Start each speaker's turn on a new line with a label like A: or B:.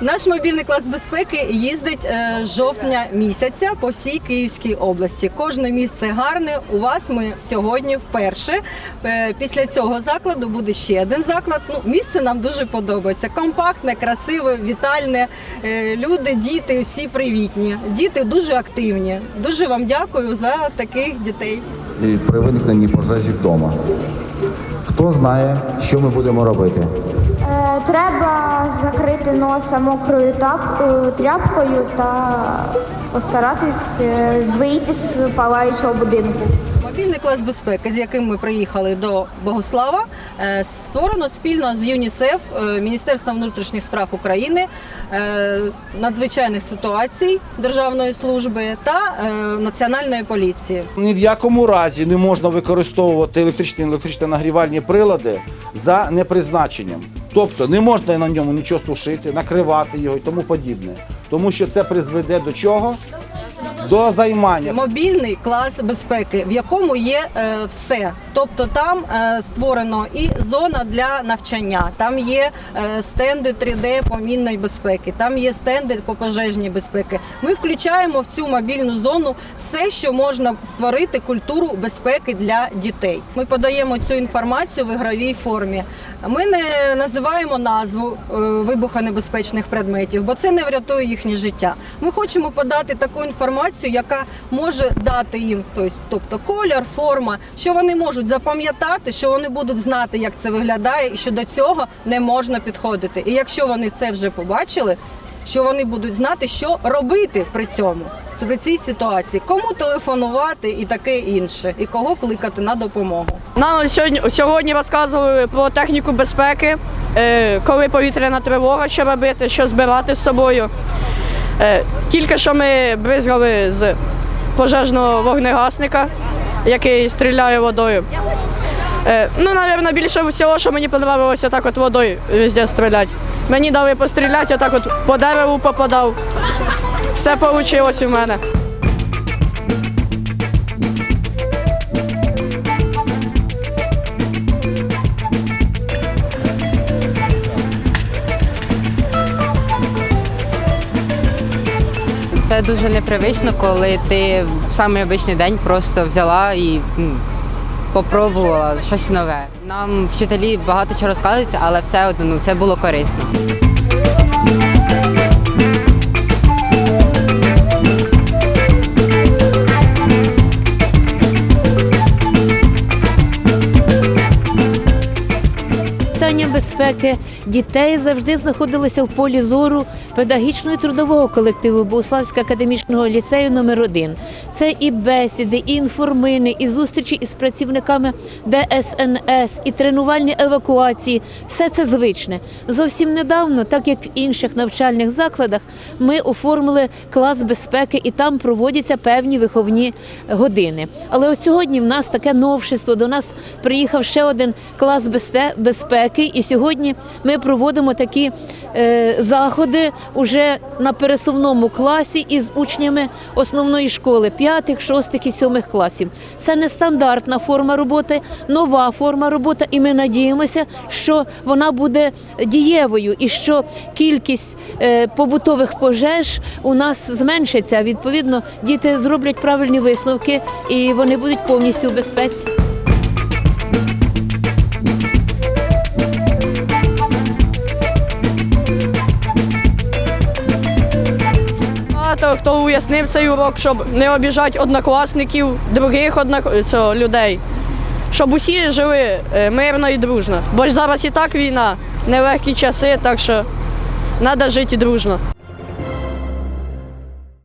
A: Наш мобільний клас безпеки їздить е, з жовтня місяця по всій Київській області. Кожне місце гарне. У вас ми сьогодні вперше. Е, Після цього закладу буде ще один заклад. Ну, місце нам дуже подобається. Компактне, красиве, вітальне. Е, Люди, діти, всі привітні. Діти дуже активні. Дуже вам дякую за таких дітей.
B: і при виникненні пожежі вдома. Хто знає, що ми будемо робити?
C: Треба закрити носа мокрою тап, е, тряпкою та постаратись е, вийти з палаючого будинку.
A: Мобільний клас безпеки, з яким ми приїхали до Богослава, е, створено спільно з ЮНІСЕФ, Міністерством внутрішніх справ України, надзвичайних ситуацій Державної служби та Національної поліції.
D: Ні в якому разі не можна використовувати електричні електричні нагрівальні прилади за непризначенням. Тобто не можна на ньому нічого сушити, накривати його і тому подібне. Тому що це призведе до чого? До займання.
A: Мобільний клас безпеки, в якому є е, все. Тобто там е, створено і зона для навчання, там є е, стенди 3D по мінної безпеки, там є стенди по пожежній безпеки. Ми включаємо в цю мобільну зону все, що можна створити культуру безпеки для дітей. Ми подаємо цю інформацію в ігровій формі. Ми не називаємо назву е, вибухонебезпечних предметів, бо це не врятує їхнє життя. Ми хочемо подати таку інформацію, яка може дати їм, тобто, тобто колір, форма, що вони можуть запам'ятати, що вони будуть знати, як це виглядає, і що до цього не можна підходити. І якщо вони це вже побачили, що вони будуть знати, що робити при цьому. При цій ситуації, кому телефонувати і таке інше, і кого кликати на допомогу.
E: Нам сьогодні, сьогодні розказували про техніку безпеки, е, коли повітряна тривога, що робити, що збирати з собою. Е, Тільки що ми бризгали з пожежного вогнегасника, який стріляє водою. Е, Ну, напевно, більше всього, що мені подобалося так от водою везде стріляти. Мені дали постріляти, отак от по дереву попадав. Все вийшло у мене.
F: Це дуже непривично, коли ти в самий обичний день просто взяла і м, попробувала щось нове. Нам вчителі багато чого розказують, але все одно ну, це було корисно.
G: Безпеки дітей завжди знаходилися в полі зору педагогічного і трудового колективу Богославського академічного ліцею номер 1 Це і бесіди, і інформини, і зустрічі із працівниками ДСНС, і тренувальні евакуації. Все це звичне. Зовсім недавно, так як в інших навчальних закладах, ми оформили клас безпеки і там проводяться певні виховні години. Але от сьогодні в нас таке новшество. До нас приїхав ще один клас безпеки, і сьогодні ми проводимо такі е, заходи уже на пересувному класі із учнями основної школи п'ятих, шостих і сьомих класів. Це нестандартна форма роботи, нова форма роботи, і ми надіємося, що вона буде дієвою і що кількість е, побутових пожеж у нас зменшиться. Відповідно, діти зроблять правильні висновки і вони будуть повністю в безпеці.
E: Багато хто уяснив цей урок, щоб не обіжати однокласників, других однак... цього, людей. Щоб усі жили е, мирно і дружно. Бо ж зараз і так війна, нелегкі часи, так що треба жити дружно.